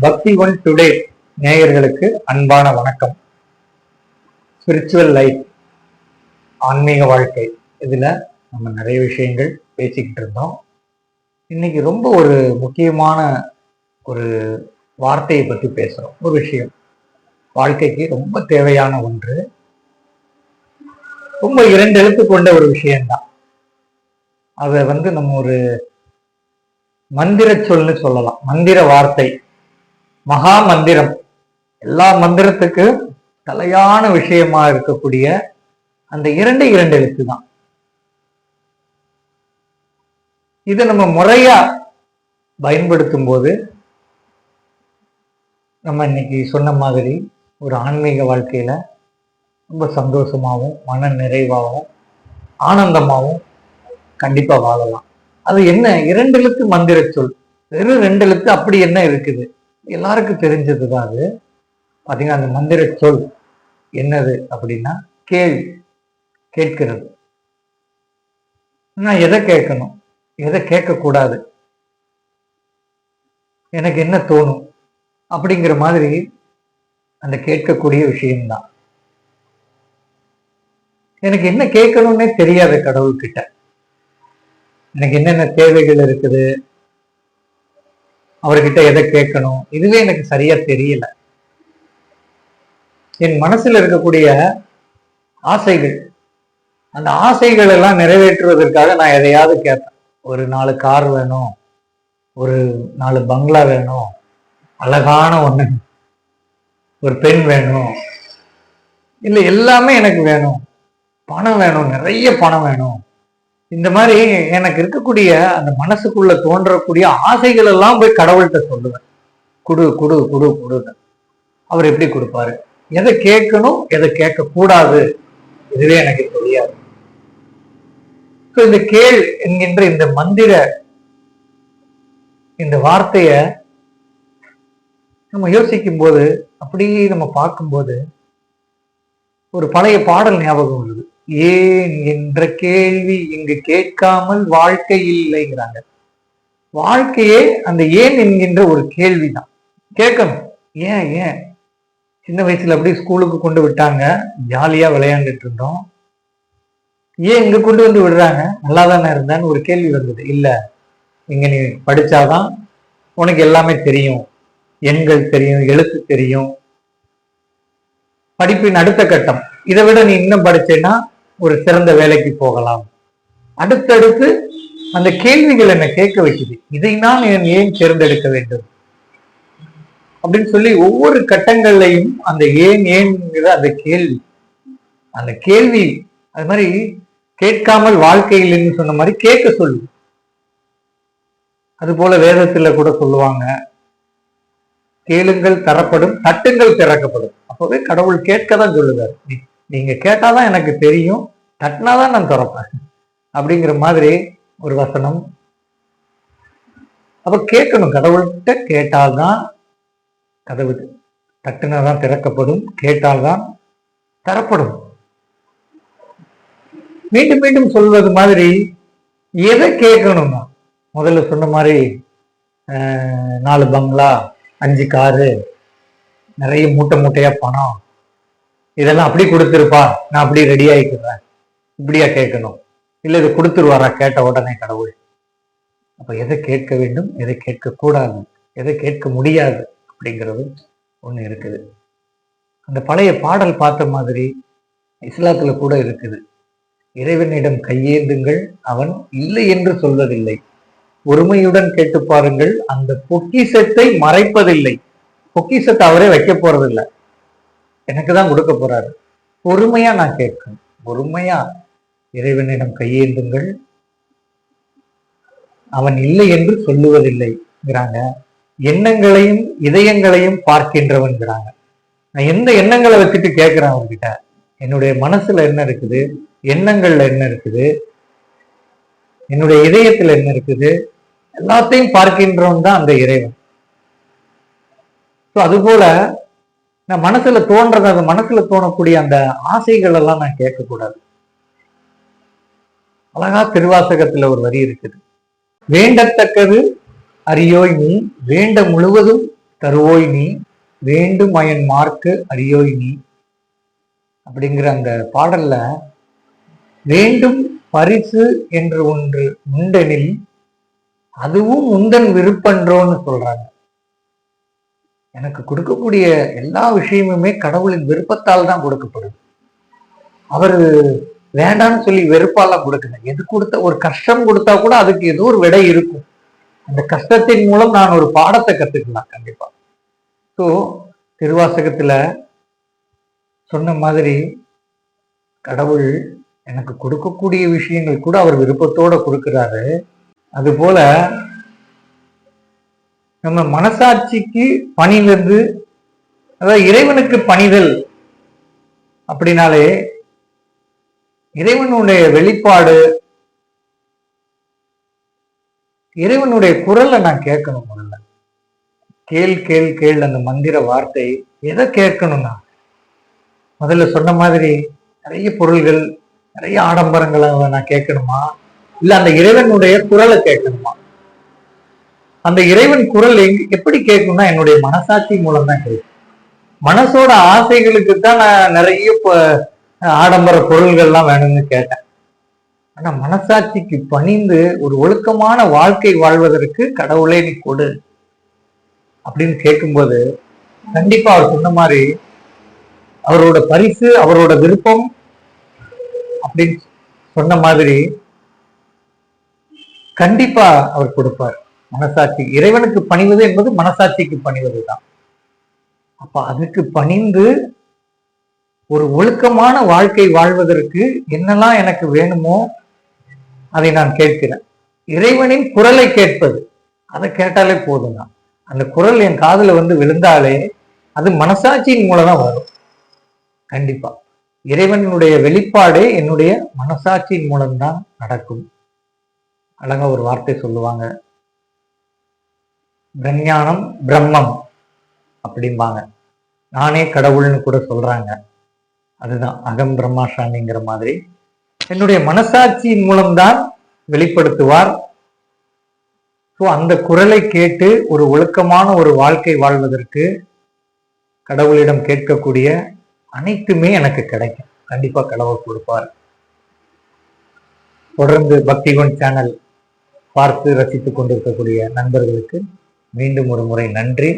பக்தி one today நேயர்களுக்கு அன்பான வணக்கம். ஸ்பிரிச்சுவல் லைஃப் ஆன்மீக வாழ்க்கை இதில் நம்ம நிறைய விஷயங்கள் பேசிக்கிட்டு இருந்தோம். இன்னைக்கு ரொம்ப ஒரு முக்கியமான ஒரு வார்த்தையை பற்றி பேசுகிறோம் ஒரு விஷயம். வாழ்க்கைக்கு ரொம்ப தேவையான ஒன்று. ரொம்ப இரண்டு எழுத்து கொண்ட ஒரு விஷயம்தான். அதை வந்து நம்ம ஒரு மந்திர சொல்னு சொல்லலாம். மந்திர வார்த்தை. மகா மந்திரம் எல்லா மந்திரத்துக்கு தலையான விஷயமா இருக்கக்கூடிய அந்த இரண்டு இரண்டு எழுத்து தான் இதை நம்ம முறையா பயன்படுத்தும் போது நம்ம இன்னைக்கு சொன்ன மாதிரி ஒரு ஆன்மீக வாழ்க்கையில ரொம்ப சந்தோஷமாகவும் மன நிறைவாகவும் ஆனந்தமாகவும் கண்டிப்பா வாழலாம். அது என்ன? இரண்டு எழுத்து மந்திர சொல். வெறும் ரெண்டு எழுத்து அப்படி என்ன இருக்குது? எல்லாருக்கும் தெரிஞ்சது தான் அது. பாத்தீங்கன்னா அந்த மந்திர சொல் என்னது அப்படின்னா கேள்வி கேட்கிறது. நான் எதை கேட்கணும்? எதை கேட்கக்கூடாது? எனக்கு என்ன தோணும்? அப்படிங்கிற மாதிரி அந்த கேட்கக்கூடிய விஷயம்தான். எனக்கு என்ன கேட்கணும்னே தெரியாது கடவுள்கிட்ட. எனக்கு என்னென்ன தேவைகள் இருக்குது? அவர்கிட்ட எதை கேட்கணும்? இதுவே எனக்கு சரியா தெரியல. என் மனசுல இருக்கக்கூடிய ஆசைகள் அந்த ஆசைகள் எல்லாம் நிறைவேற்றுவதற்காக நான் எதையாவது கேட்பேன். ஒரு நாலு கார் வேணும் ஒரு நாலு பங்களா வேணும் அழகான ஒண்ணு ஒரு பெண் வேணும் இல்லை எல்லாமே எனக்கு வேணும். பணம் வேணும் நிறைய பணம் வேணும். இந்த மாதிரி எனக்கு இருக்கக்கூடிய அந்த மனசுக்குள்ள தோன்றக்கூடிய ஆசைகள் எல்லாம் போய் கடவுள்கிட்ட சொல்லுவேன். குடு குடு குடு குடுன்னு. அவர் எப்படி கொடுப்பாரு? எதை கேட்கணும் எதை கேட்கக்கூடாது? இதுவே எனக்கு தெரியாது. ஸோ இந்த கேள் என்கின்ற இந்த மந்திர இந்த வார்த்தைய நம்ம யோசிக்கும் போது அப்படியே நம்ம பார்க்கும்போது ஒரு பழைய பாடல் ஞாபகம் வருது. ஏன் என்ற கேள்வி இங்கு கேட்காமல் வாழ்க்கை இல்லைங்கிறாங்க. வாழ்க்கையே அந்த ஏன் என்கின்ற ஒரு கேள்விதான். கேட்கணும். ஏன் ஏன்? சின்ன வயசுல அப்படியே ஸ்கூலுக்கு கொண்டு விட்டாங்க. ஜாலியா விளையாண்டுட்டு இருந்தோம். ஏன் இங்க கொண்டு வந்து விடுறாங்க? நல்லா தானே இருந்தான்னு ஒரு கேள்வி வந்தது. இல்ல இங்க நீ படிச்சாதான் உனக்கு எல்லாமே தெரியும். எண்கள் தெரியும் எழுத்து தெரியும். படிப்பின் அடுத்த கட்டம். இதை விட நீ இன்னும் படிச்சேன்னா ஒரு சிறந்த வேலைக்கு போகலாம். அடுத்தடுத்து அந்த கேள்விகள் என்னை கேட்க வைக்குது. இதை நான் ஏன் ஏன் தேர்ந்தெடுக்க வேண்டும்? அப்படின்னு சொல்லி ஒவ்வொரு கட்டங்கள்லையும் அந்த ஏன் ஏன்ங்கிற அந்த கேள்வி. அந்த கேள்வி அது மாதிரி கேட்காமல் வாழ்க்கையில் சொன்ன மாதிரி கேட்க சொல்லு. அது போல வேதத்துல கூட சொல்லுவாங்க கேளுங்கள் தரப்படும் தட்டுங்கள் திறக்கப்படும். அப்பவே கடவுள் கேட்க தான் சொல்லுவார். நீ- நீங்க கேட்டாதான் எனக்கு தெரியும் தட்டினாதான் நான் திறப்பேன். அப்படிங்கிற மாதிரி ஒரு வசனம். அப்ப கேட்கணும். கடவுள்கிட்ட கேட்டால்தான் கதவு தட்டுனாதான் திறக்கப்படும். கேட்டால்தான் தரப்படும். மீண்டும் மீண்டும் சொல்வது மாதிரி எதை கேட்கணும்னா முதல்ல சொன்ன மாதிரி நாலு பங்களா அஞ்சு காரு நிறைய மூட்டை மூட்டையா பணம் இதெல்லாம் அப்படி கொடுத்துருப்பா. நான் அப்படி ரெடி ஆயிக்கிறேன். இப்படியா கேட்கணும்? இல்லை இது கொடுத்துருவாரா? கேட்ட உடனே கடவுள். அப்போ எதை கேட்க வேண்டும்? எதை கேட்கக்கூடாது எதை கேட்க முடியாது? அப்படிங்கிறது ஒண்ணு இருக்குது. அந்த பழைய பாடல் பார்த்த மாதிரி இஸ்லாத்துல கூட இருக்குது. இறைவனிடம் கையேந்துங்கள் அவன் இல்லை என்று சொல்வதில்லை. ஒருமையுடன் கேட்டு பாருங்கள் அந்த பொக்கிசத்தை மறைப்பதில்லை. பொக்கிசத்தை அவரே வைக்க போறதில்லை. எனக்கு தான் கொடுக்க போறாரு. பொறுமையா நான் கேட்கணும். பொறுமையா இறைவனிடம் கையேந்துங்கள். அவன் இல்லை என்று சொல்லுவதில்லைங்கிறாங்க எண்ணங்களையும் இதயங்களையும் பார்க்கின்றவன்கிறாங்க. நான் எந்த எண்ணங்களை வச்சுட்டு கேட்கிறேன் அவர்கிட்ட? என்னுடைய மனசுல என்ன இருக்குது? எண்ணங்கள்ல என்ன இருக்குது? என்னுடைய இதயத்துல என்ன இருக்குது? எல்லாத்தையும் பார்க்கின்றவன் தான் அந்த இறைவன். ஸோ அதுபோல நான் மனசுல தோன்றத அந்த மனசுல தோணக்கூடிய அந்த ஆசைகள் எல்லாம் நான் கேட்கக்கூடாது. அழகா திருவாசகத்துல ஒரு வரி இருக்குது. வேண்டத்தக்கது அரியோய் நீ வேண்ட முழுவதும் தருவோய் நீ வேண்டும் அயன் மார்க்கு அரியோய் நீ. அப்படிங்கிற அந்த பாடல்ல வேண்டும் பரிசு என்று ஒன்று உண்டெனில் அதுவும் உந்தன் விருப்பன்றோன்னு சொல்றாங்க. எனக்கு கொடுக்கக்கூடிய எல்லா விஷயமுமே கடவுளின் விருப்பத்தால் தான் கொடுக்கப்படுது. அவர் வேண்டான்னு சொல்லி வெறுப்பாலாம் கொடுக்கல. எது கொடுத்த ஒரு கஷ்டம் கொடுத்தா கூட அதுக்கு ஏதோ ஒரு விடை இருக்கும். அந்த கஷ்டத்தின் மூலம் நான் ஒரு பாடத்தை கத்துக்கலாம் கண்டிப்பா. ஸோ திருவாசகத்துல சொன்ன மாதிரி கடவுள் எனக்கு கொடுக்கக்கூடிய விஷயங்கள் கூட அவர் விருப்பத்தோட கொடுக்கிறாரு. அதுபோல நம்ம மனசாட்சிக்கு பணிவது அதாவது இறைவனுக்கு பணிதல் அப்படின்னாலே இறைவனுடைய வெளிப்பாடு இறைவனுடைய குரலை நான் கேட்கணும் முதல்ல. கேள் கேள் கேள் அந்த மந்திர வார்த்தை எதை கேட்கணும்னா முதல்ல சொன்ன மாதிரி நிறைய பொருள்கள் நிறைய ஆடம்பரங்களை நான் கேட்கணுமா? இல்ல அந்த இறைவனுடைய குரலை கேட்கணுமா? அந்த இறைவன் குரல் எங்க எப்படி கேட்கணும்னா என்னுடைய மனசாட்சி மூலம் தான் கேட்கும். மனசோட ஆசைகளுக்கு தான் நான் நிறைய ஆடம்பர பொருள்கள்லாம் வேணும்னு கேட்டேன். ஆனா மனசாட்சிக்கு பணிந்து ஒரு ஒழுக்கமான வாழ்க்கை வாழ்வதற்கு கடவுளே நீ கொடு அப்படின்னு கேட்கும்போது கண்டிப்பா அவர் சொன்ன மாதிரி அவரோட பரிசு அவரோட விருப்பம் அப்படின்னு சொன்ன மாதிரி கண்டிப்பா அவர் கொடுப்பார். மனசாட்சி இறைவனுக்கு பணிவது என்பது மனசாட்சிக்கு பணிவது தான் அப்ப அதுக்கு பணிந்து ஒரு ஒழுக்கமான வாழ்க்கை வாழ்வதற்கு என்னெல்லாம் எனக்கு வேணுமோ அதை நான் கேட்கிறேன். இறைவனின் குரலை கேட்பது. அதை கேட்டாலே போதும் தான் அந்த குரல் என் காதில் வந்து விழுந்தாலே அது மனசாட்சியின் மூலம் தான் வரும். கண்டிப்பா. இறைவனுடைய வெளிப்பாடே என்னுடைய மனசாட்சியின் மூலம்தான் நடக்கும். அழகா ஒரு வார்த்தை சொல்லுவாங்க. பிரஞ்ஞானம் பிரம்மம் அப்படிம்பாங்க. நானே கடவுள்னு கூட சொல்றாங்க. அதுதான் அகம் பிரம்மாசாமிங்கிற மாதிரி. என்னுடைய மனசாட்சியின் மூலம்தான் வெளிப்படுத்துவார். ஸோ அந்த குரலை கேட்டு ஒரு ஒழுக்கமான ஒரு வாழ்க்கை வாழ்வதற்கு கடவுளிடம் கேட்கக்கூடிய அனைத்துமே எனக்கு கிடைக்கும். கண்டிப்பாக கடவுள் கொடுப்பார். தொடர்ந்து பக்திகோன் சேனல் பார்த்து ரசித்துக் கொண்டிருக்கக்கூடிய நண்பர்களுக்கு மீண்டும் ஒரு முறை நன்றி.